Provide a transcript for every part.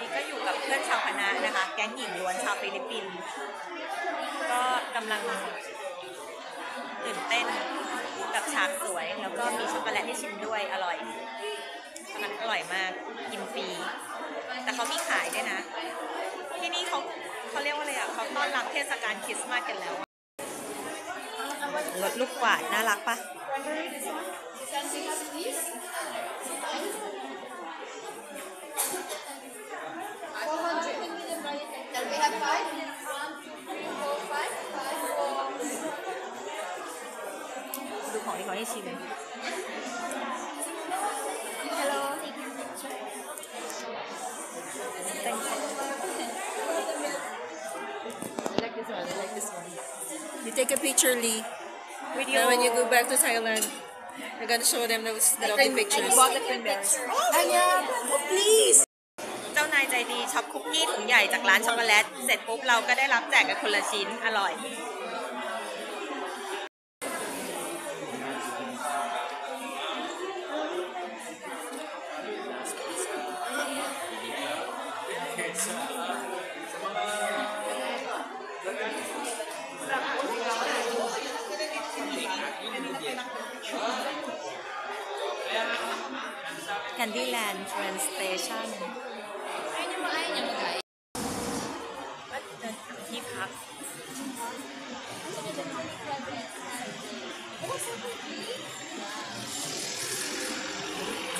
นี้ก็อยู่กับเพื่อนชาวคณะนะคะ แก๊งหญิงล้วนชาวฟิลิปปินส์ก็กำลังตื่นเต้นกับฉากสวย แล้วก็มีช็อกโกแลตให้ชิมด้วยอร่อยช็อกโกแลตอร่อยมากกินฟรี แต่เขามีขายด้วยนะ ที่นี่เขาเขาเรียกว่าอะไรอะเขาต้อนรับเทศกาลคริสต์มาสกันแล้วรถลูกกวาดน่ารักปะ ดูของที่เขาให้ชิม Hello. I like this one. I like this one. You take a picture, Lee. วิดีโอ Then when you go back to Thailand, you're gonna show them those lovely pictures. Anya, please. เจ้านายใจดีช็อปคุกกี้ถุงใหญ่จากร้านช็อกโกแลต เสร็จปุ๊บเราก็ได้รับแจกกันคนละชิ้น อร่อย Candyland Train Station ที่พัก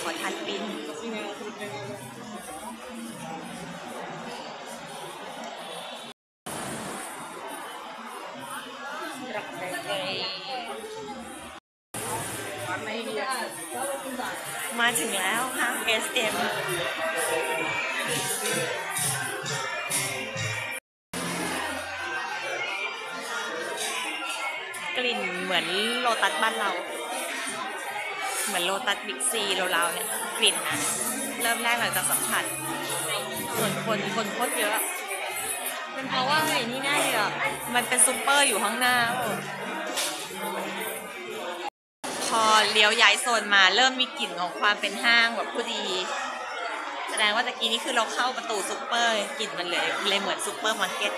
ขอทันบิน มาถึงแล้วห้าง SM กลิ่นเหมือนโลตัสบ้านเรา เหมือนโลตัสบิ๊กซีเราๆเนี่ยกลิ่นนะเริ่มแรกหลังจากสัมผัสส่วนคนคนโคตรเยอะ เป็นเพราะว่าไอ้นี่แน่เลยอะมันเป็นซูเปอร์อยู่ข้างหน้าพอ เลี้ยวย้ายโซนมาเริ่มมีกลิ่นของความเป็นห้างแบบผู้ดี แสดงว่าตะกี้นี้คือเราเข้าประตูซูเปอร์กลิ่นมันเลยเลยเหมือนซูเปอร์มาร์เก็ต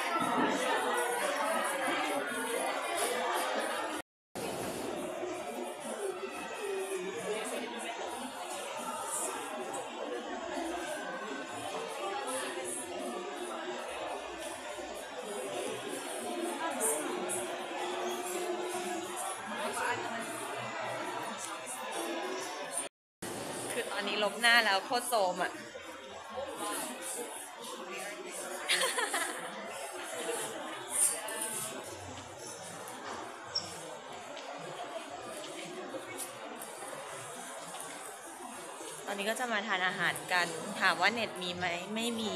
หน้าแล้วโคตรโซมอะ ตอนนี้ก็จะมาทานอาหารกัน ถามว่าเน็ตมีไหม ไม่มี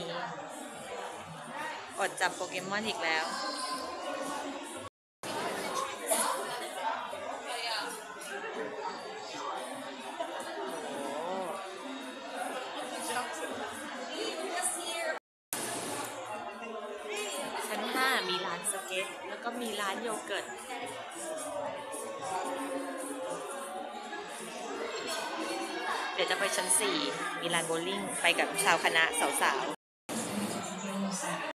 อดจับโปเกมอนอีกแล้วานโยเกิร์ตเดี๋ยวจะไปชั้น4มีร้านโบว์ลิ่ง ไปกับชาวคณะสาว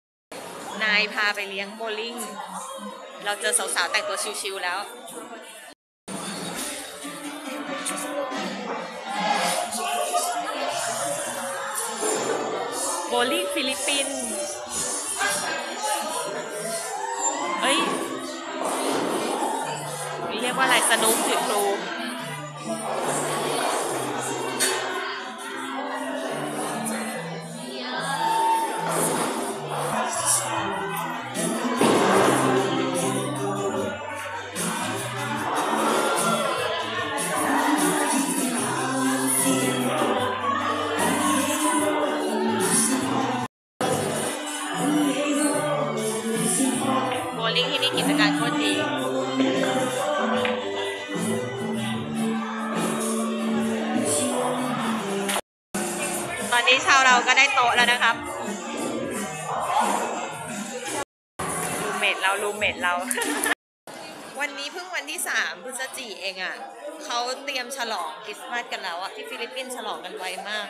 ๆ นายพาไปเลี้ยงโบว์ลิ่ง เราเจอสาวๆ แต่งตัวชิวๆแล้ว โบว์ลิ่งฟิลิปปินส์เอ้ย สนุกถึงครู ตอนนี้ชาวเราก็ได้โต๊ะแล้วนะครับรูเมทเรารูเมทเรา วันนี้เพิ่งวันที่สามพฤศจิเองอะเขาเตรียมฉลองคริสต์มาสกันแล้วอะที่ฟิลิปปินส์ฉลองกันไวมาก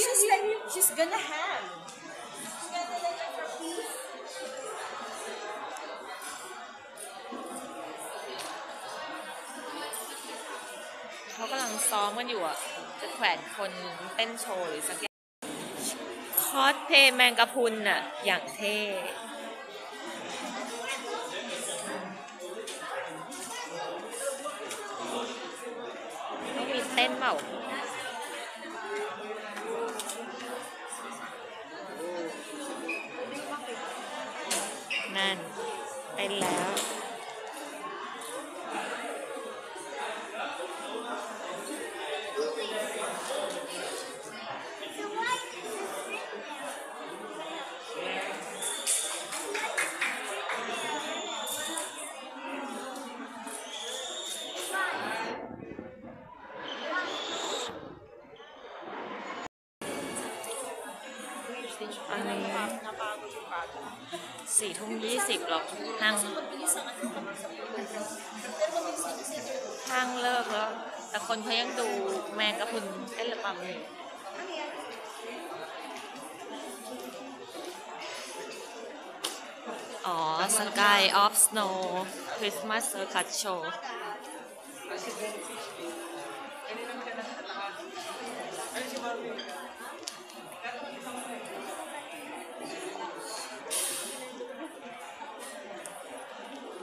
You spend she's gonna have ซ้อมกันอยู่อะจะแขวนคนเต้นโชว์หรือสักอย่างคอสเพลย์แมงกะพุนอะอย่างเท่ต้องมีเต้นเปล่า สี่ทุ่มยี่สิบหรอกห้างห้างเลิกแล้ว แต่คนเขายังดูแมงกะพรุนเต้นระบำอยู่อ๋อ Sky of Snow Christmas Circus Show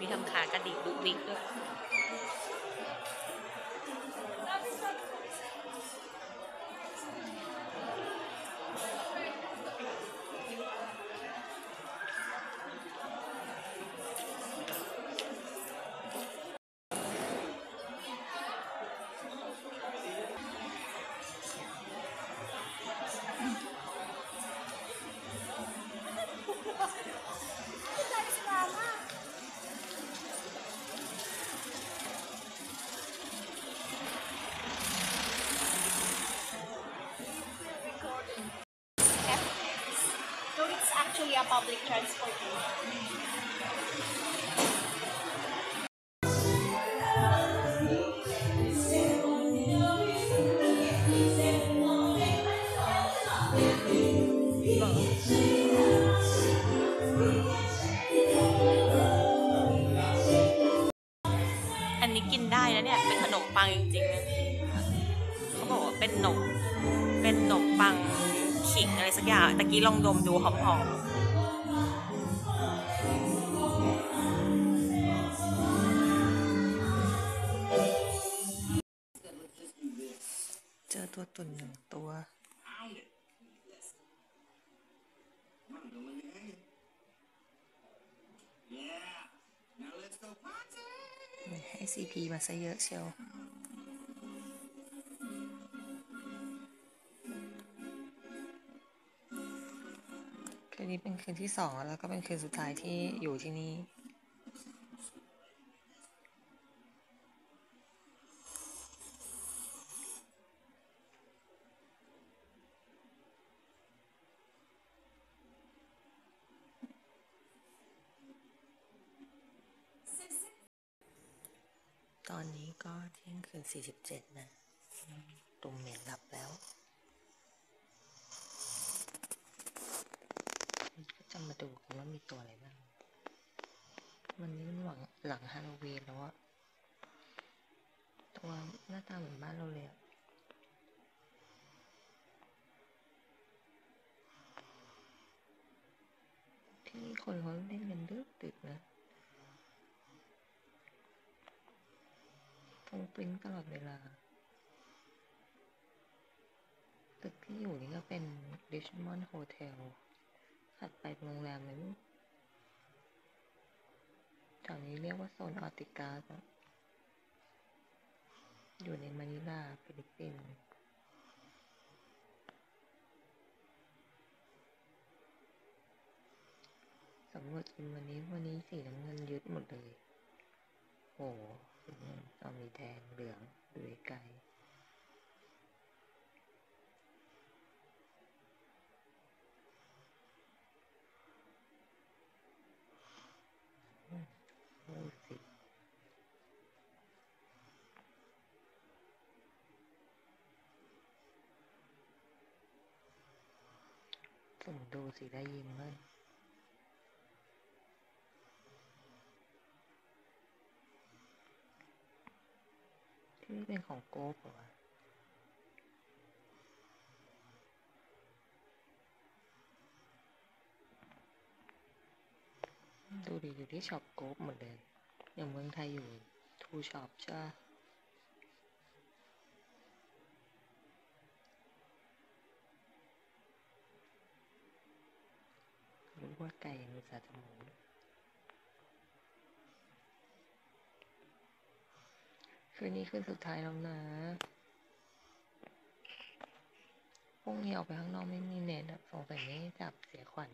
มีทำขากระดิกดุกดิกด้วย public transportation. อันนี้กินได้นะเนี่ย เป็นขนมปังจริงๆนะเขาบอกว่าเป็นขนม เป็นขนมปังขิงอะไรสักอย่าง ตะกี้ลองดมดูหอมๆ ตัวตุ่นหนึ่งตัว ให้ซีพีมาซะเยอะเชียวคืนนี้เป็นคืนที่สองแล้วก็เป็นคืนสุดท้ายที่อยู่ที่นี่ ตอนนี้ก็เที่ยงคืนสี่สิบเจ็ดนะตุ่มเหม็นหลับแล้ว ก็จะมาดูกันว่ามีตัวอะไรบ้าง วันนี้มันหลังหลังฮาโลวีนแล้วอะตัวหน้าตาเหมือนบ้านเราเลยอะที่นี่คนเขาเล่นกันดึกดึกนะ ฟงปริ้งตลอดเวลา ตึกที่อยู่นี่ก็เป็น Richmond Hotel ถัดไปโรงแรมเลยมั้งแถวนี้เรียกว่าโซนออติกาอะอยู่ในมะนิลาฟิลิปปินส์สำรวจกินวันนี้วันนี้สีน้ำเงินยึดหมดเลยโอ้โห เอามีแดงเหลืองดูไกลโอ้สิสุ่มดูสิได้ยินไหม นี่เป็นของโก๊ปเหรอวะดูดิอยู่ที่ช็อปโก๊ปหมดเลย อย่างเมืองไทยอยู่ทูช็อปใช่ปะรู้ว่าไก่ยังมีสาจมูก คืนนี้คืนสุดท้ายแล้วนะพรุ่งนี้ออกไปข้างนอกไม่มีเน็ตอะสงสัยไม่จับเสียขวัญ